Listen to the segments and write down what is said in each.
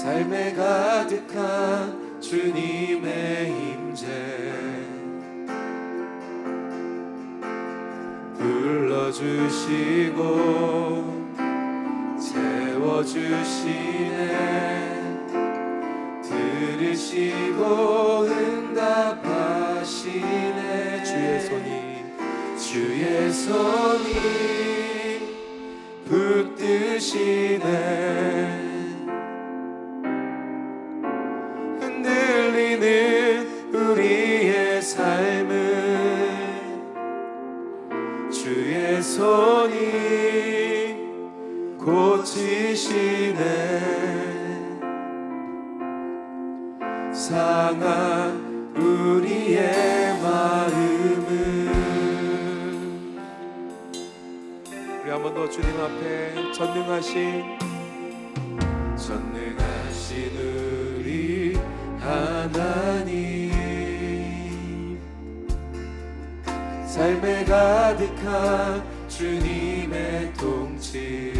삶에 가득한 주님의 임재. 불러주시고 채워주시네. 들으시고 응답하시네. 주의 손이 주의 손이 붙드시네 한 번 더 주님 앞에 전능하신 전능하신 우리 하나님. 삶에 가득한 주님의 통치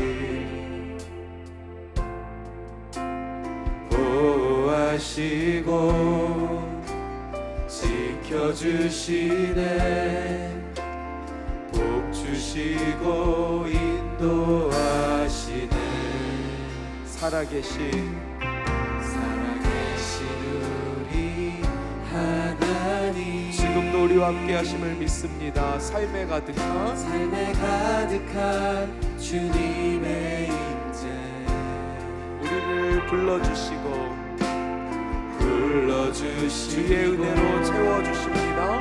보호하시고 지켜주시네. 복 주시고 살아계신 살아계신 우리 하나님 지금도 우리와 함께 하심을 믿습니다. 삶에 가득한 삶에 가득한 주님의 임재 우리를 불러주시고 불러주시고 주의 은혜로 채워주십니다.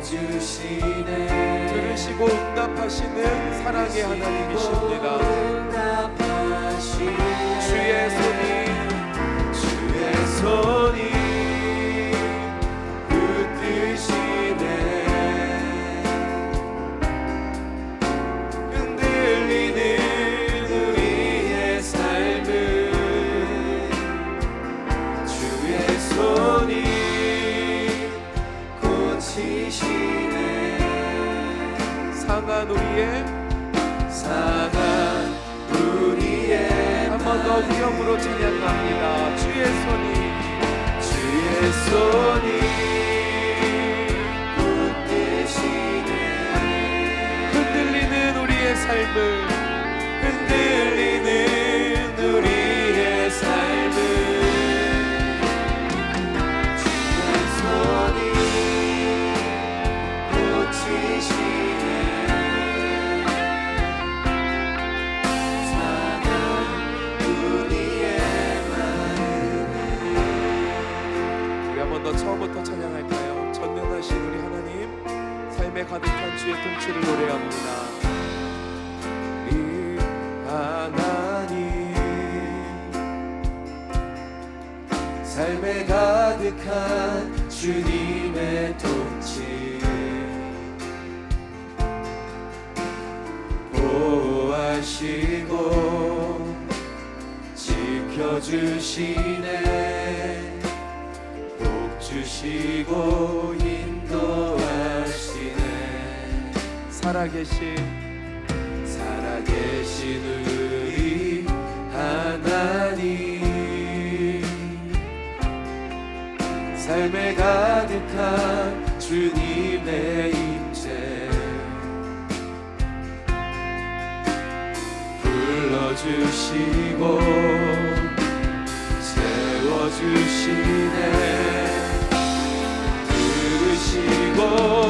채워주시네 들으시고 응답하시는 사랑의 하나님이십니다. 주의 손이 주의 손이 한 위엄으로 찬양합니다. 주의 손이 주의 손이 흔들리는 우리의 삶을 흔들 가득한 주의 통치를 노래합니다. 이 하나님 삶에 가득한 주님의 통치 보호하시고 지켜주시네 복 주시고 인도하시네 살아계신 살아계신 우리 하나님. 삶에 가득한 주님의 임재. 불러주시고 채워주시네. 들으시고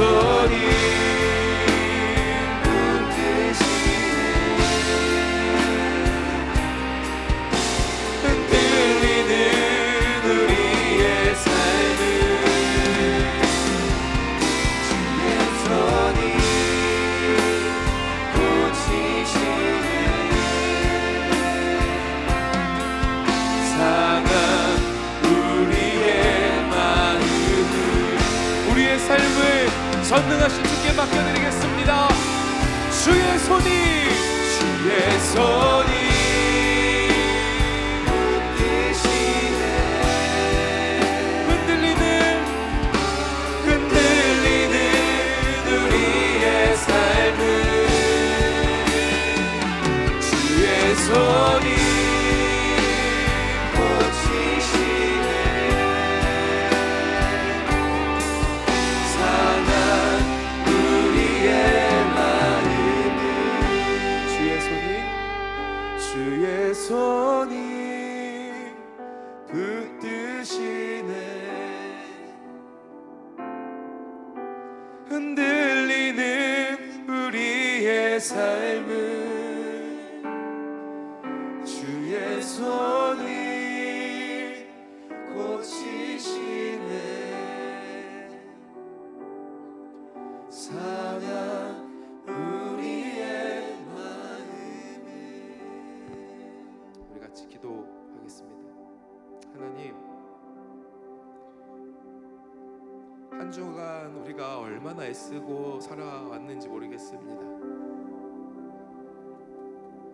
삶을 전능하신 주께 맡겨드리겠습니다. 주의 손이 주의 손이 한 주간 우리가 얼마나 애쓰고 살아왔는지 모르겠습니다.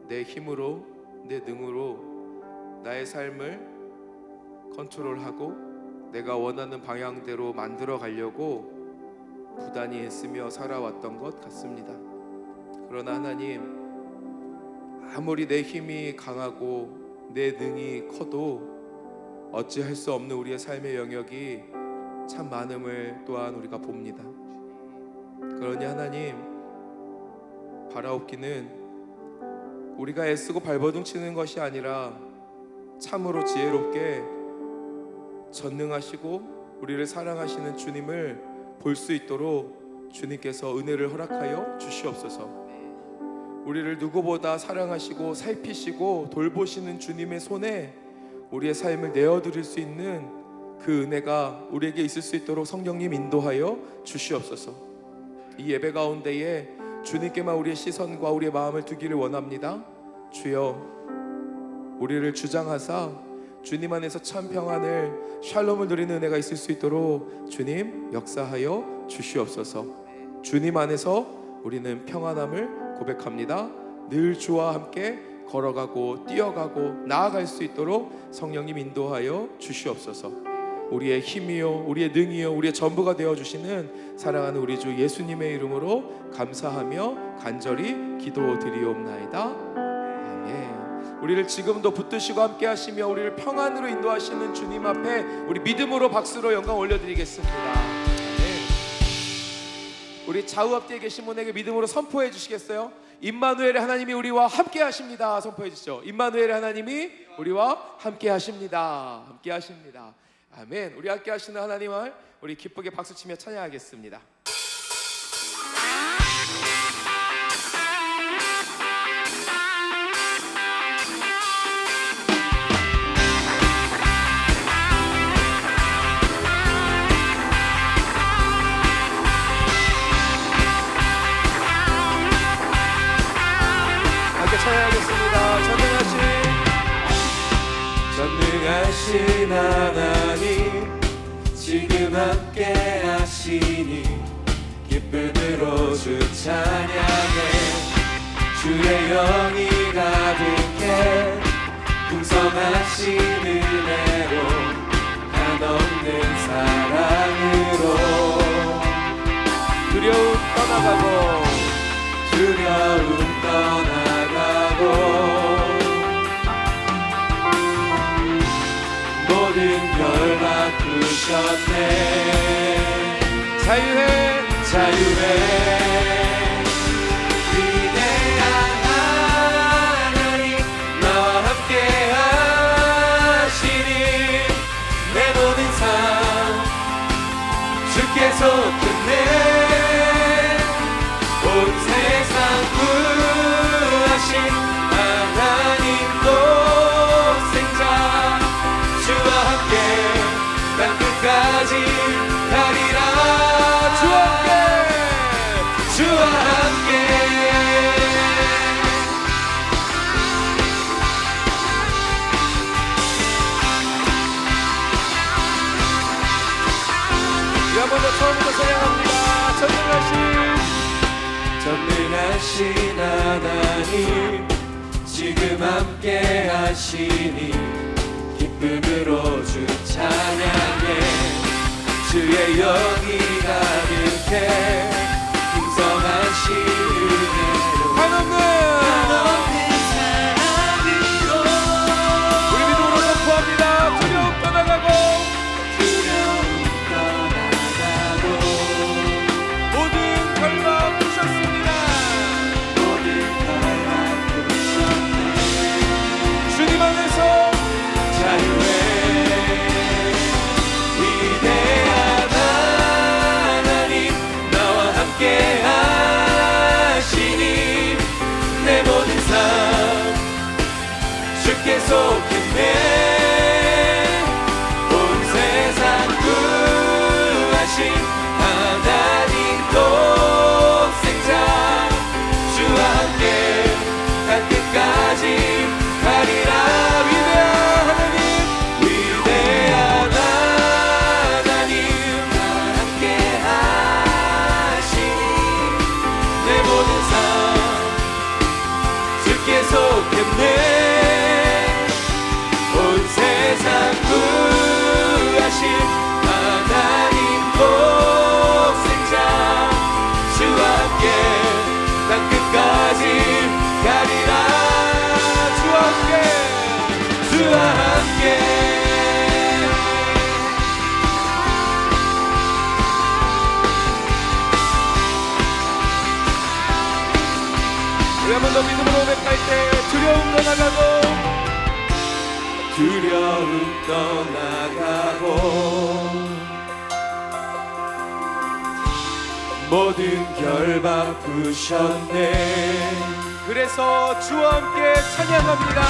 내 힘으로, 내 능으로 나의 삶을 컨트롤하고 내가 원하는 방향대로 만들어 가려고 부단히 애쓰며 살아왔던 것 같습니다. 그러나 하나님, 아무리 내 힘이 강하고 내 능이 커도 어찌할 수 없는 우리의 삶의 영역이 참 많음을 또한 우리가 봅니다. 그러니 하나님 바라옵기는 우리가 애쓰고 발버둥 치는 것이 아니라 참으로 지혜롭게 전능하시고 우리를 사랑하시는 주님을 볼 수 있도록 주님께서 은혜를 허락하여 주시옵소서. 우리를 누구보다 사랑하시고 살피시고 돌보시는 주님의 손에 우리의 삶을 내어드릴 수 있는 그 은혜가 우리에게 있을 수 있도록 성령님 인도하여 주시옵소서. 이 예배 가운데에 주님께만 우리의 시선과 우리의 마음을 두기를 원합니다. 주여, 우리를 주장하사 주님 안에서 참 평안을 샬롬을 누리는 은혜가 있을 수 있도록 주님 역사하여 주시옵소서. 주님 안에서 우리는 평안함을 고백합니다. 늘 주와 함께 걸어가고 뛰어가고 나아갈 수 있도록 성령님 인도하여 주시옵소서. 우리의 힘이요, 우리의 능이요, 우리의 전부가 되어 주시는 사랑하는 우리 주 예수님의 이름으로 감사하며 간절히 기도드리옵나이다. 우리를 지금도 붙드시고 함께 하시며 우리를 평안으로 인도하시는 주님 앞에 우리 믿음으로 박수로 영광 올려드리겠습니다. 우리 좌우 앞뒤에 계신 분에게 믿음으로 선포해 주시겠어요? 임마누엘의 하나님이 우리와 함께 하십니다. 선포해 주시죠. 임마누엘의 하나님이 우리와 함께 하십니다. 함께 하십니다. 아멘. 우리 함께 하시는 하나님을 우리 기쁘게 박수치며 찬양하겠습니다. 지금 함께 하시니 기쁨으로 주 찬양해. 주의 영이 가득해 풍성하신 은혜로 한없는 사랑으로. 두려움 떠나가고 두려움 떠나가고 모든 별 바꾸셨네. 자유해. 자유해 하신 하나님 지금 함께 하시니 기쁨으로 주 찬양해. 주의 영이 가득해 풍성하신 은혜로 한없는 떠나가고. 두려움 떠나가고. 모든 결 바꾸셨네. 그래서 주와 함께 찬양합니다.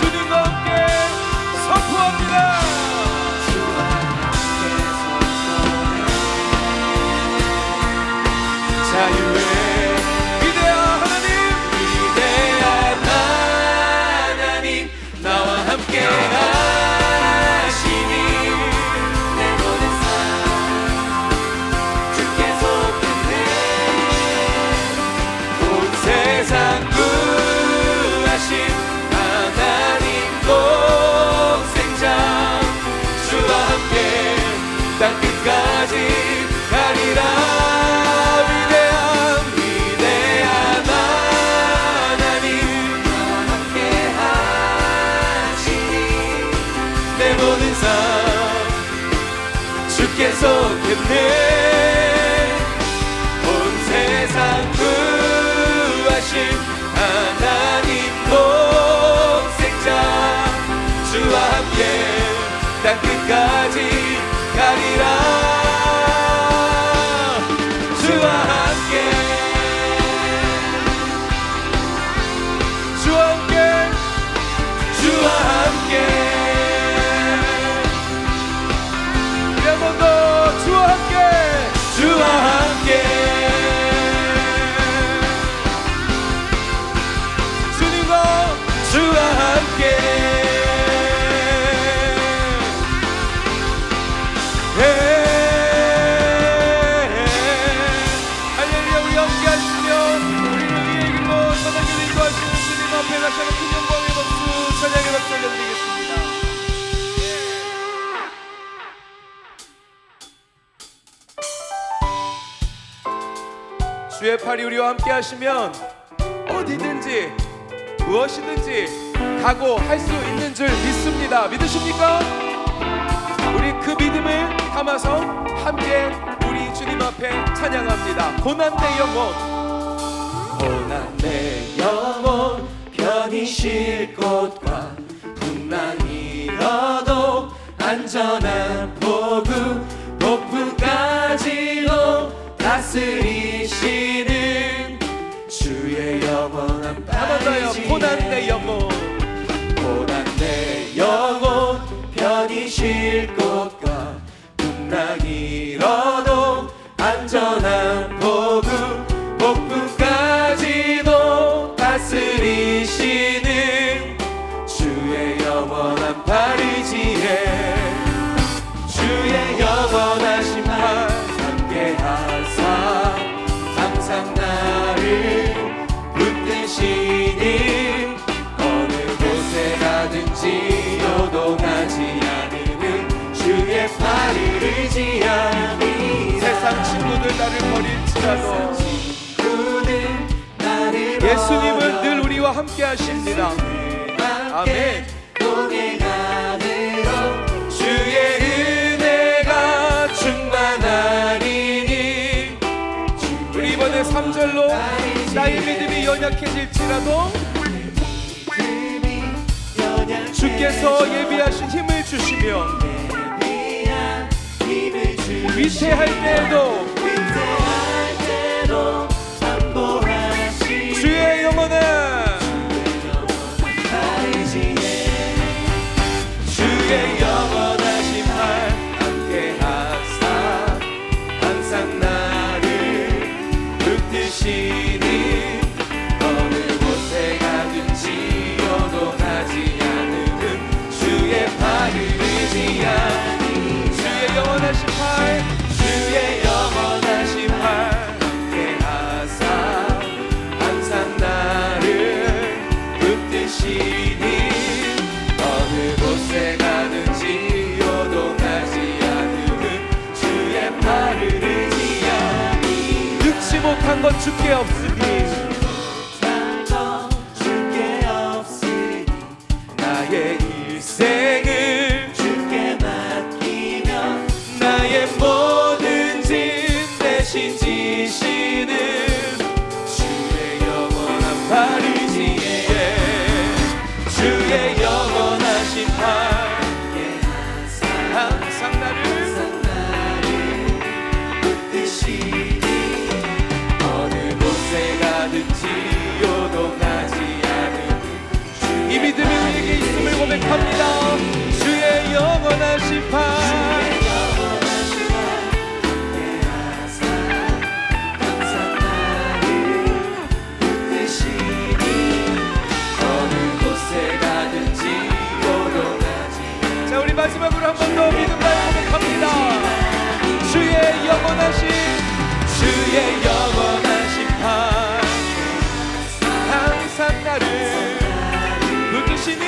주님과 함께 선포합니다. 자유 歌姬。 주의 팔이 우리와 함께 하시면 어디든지 무엇이든지 가고 할 수 있는 줄 믿습니다. 믿으십니까? 우리 그 믿음을 담아서 함께 우리 주님 앞에 찬양합니다. 고난 내 영혼 고난 내 영혼 편히 쉴 곳과 분란이라도 안전한 포구 높은까지도 다스리 대지에 주의 영원하심 함께 하사 항상 나를 붙드시니 어느 곳에 가든지 요동하지 않으는 주의 팔을 의지하니 세상 친구들 나를 버릴지라도. 예수님은 늘 우리와 함께 하십니다. 아멘. 나의 믿음이 연약해질지라도 주께서 예비하신 힘을 주시며 위태할 때에도 주께 없으 마지막으로 한 번 더 믿음 발걸음 네, 갑니다. 주의 영원하신 주의 영원하신 파 항상 나를 붙드시는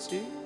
Let's.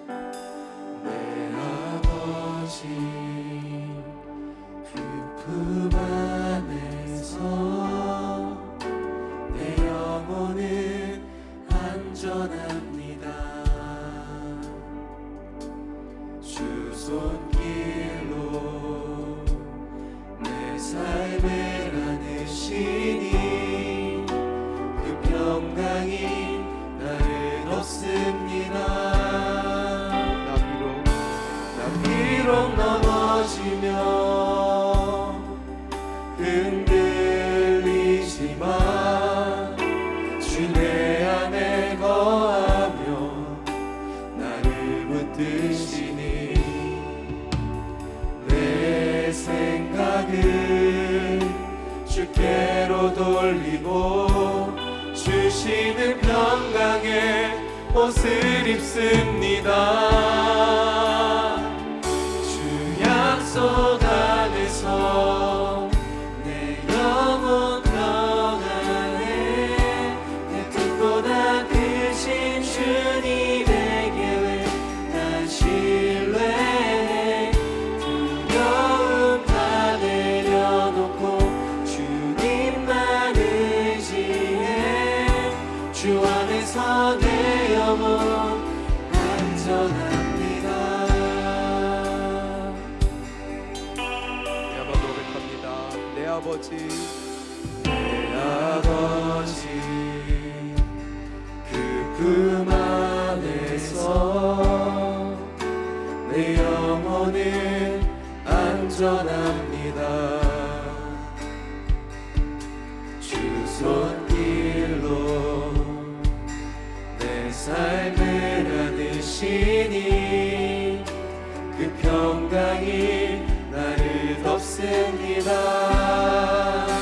그 평강이 나를 덮습니다.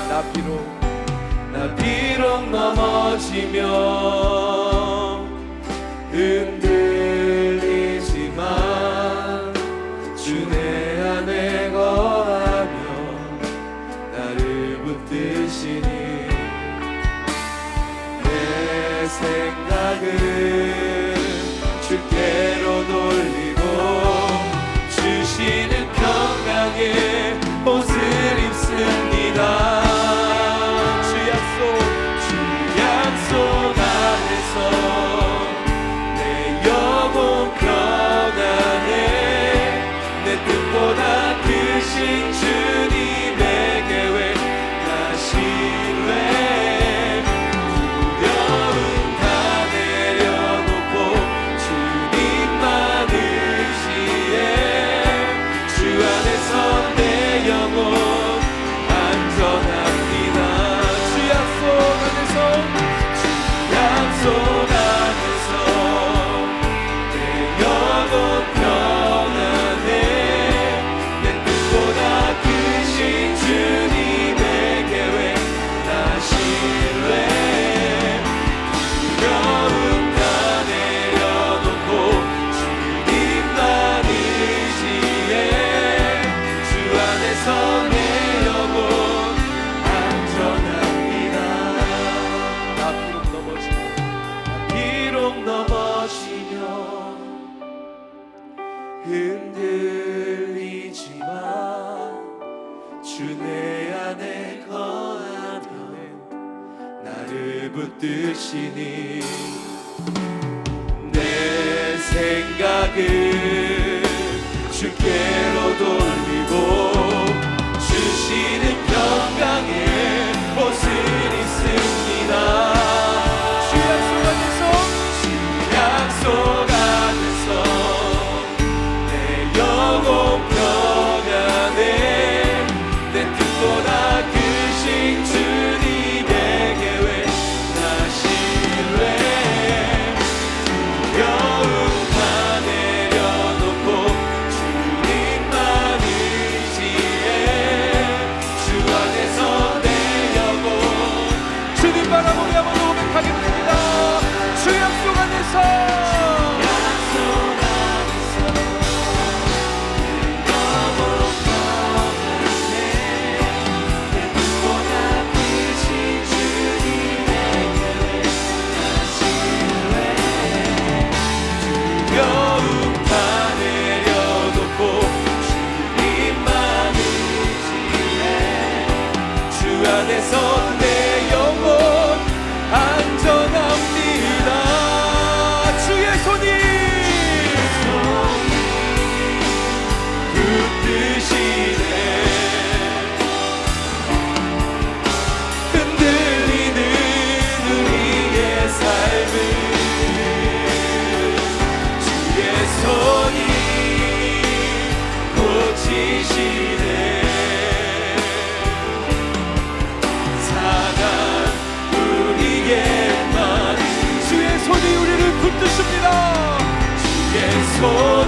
나 비록 나 비록 넘어지며 은 음. 주내 안에 거하며 나를 붙드시니 내 생각을 주께로 돌리고 주시는 평강에 붙드십니다. 주의 손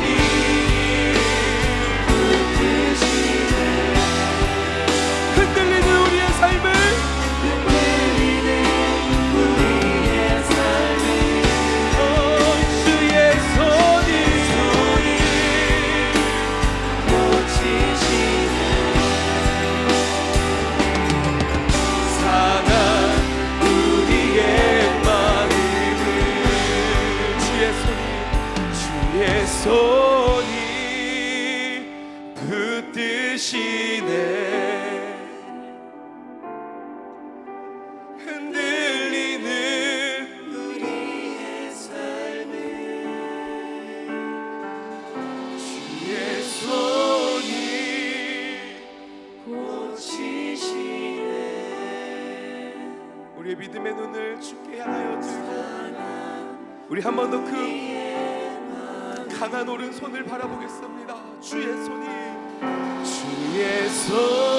우리의 믿음의 눈을 주께 향하여 들고 우리 한 번 더 그 강한 오른손을 바라보겠습니다. 주의 손이 주의 손